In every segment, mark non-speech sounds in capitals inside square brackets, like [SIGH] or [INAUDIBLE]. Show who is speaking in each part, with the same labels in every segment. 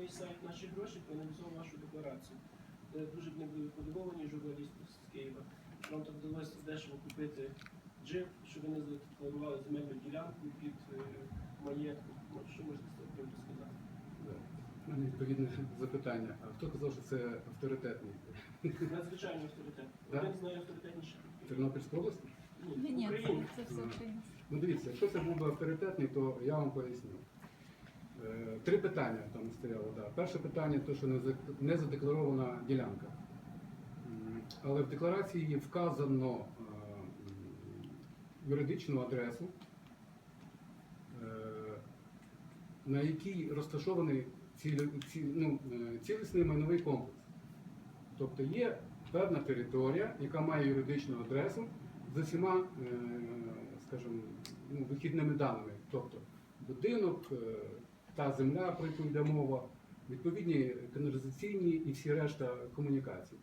Speaker 1: той сайт наші гроші проаналізував вашу декларацію. Де дуже б не були подивовані журналісти з Києва. Нам так вдалося дешево купити джип, щоб ви не задекларували земельну ділянку під е, маєтком. Ну, Що можете з цим приводу сказати?
Speaker 2: У мене відповідне запитання. А хто казав, що це авторитетний?
Speaker 1: Надзвичайно авторитет. Один з найавторитетніших.
Speaker 2: Тернопільська область?
Speaker 1: Ні,
Speaker 3: Ні, це, це все Україна.
Speaker 2: Ну дивіться, якщо це був би авторитетний, то я вам поясню. Е, Три питання там стояло. Да. Перше питання то, що не задекларована ділянка. Але в декларації вказано е, юридичну адресу, е, на якій розташований ці- ну, цілісний майновий комплекс. Тобто є певна територія, яка має юридичну адресу з усіма, скажімо, ну, вихідними даними. Тобто будинок, та земля, про яку йде мова, відповідні каналізаційні і всі решта комунікацій.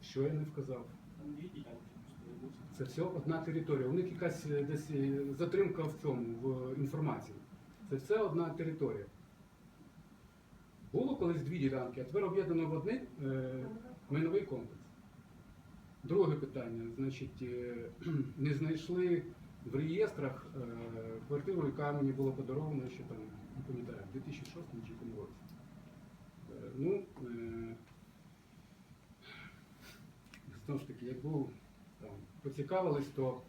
Speaker 2: Що я не вказав? Це все одна територія. У них якась е, десь е, затримка в цьому, в інформації. Це все одна територія. Було колись дві ділянки, а тепер об'єднано в один е, майновий комплекс. Друге питання. Значить, е, [CLEARS THROAT] не знайшли в реєстрах е, квартиру, яка мені була подарована ще там, не пам'ятаю, в 2006 чи якому році. Е, Ну, е, знову ж таки, як був там, поцікавились, то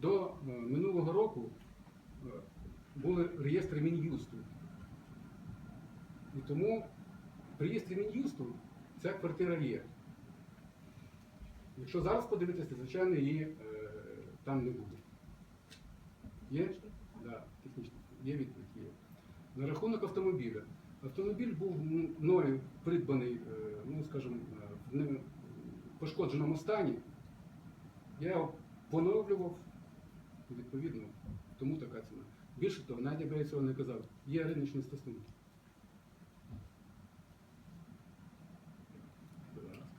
Speaker 2: до минулого року були реєстри Мін'юсту. І тому в реєстрі Мін'юсту ця квартира є. Якщо зараз подивитися, звичайно, її е, там не буде. Є? Да, технічно. Є відповідь, є. На рахунок автомобіля. Автомобіль був мною придбаний, е, ну, скажімо, е, в пошкодженому стані. Я його поновлював, відповідно, тому така ціна. Більше того, Надя цього не казав, є риночні стосунки.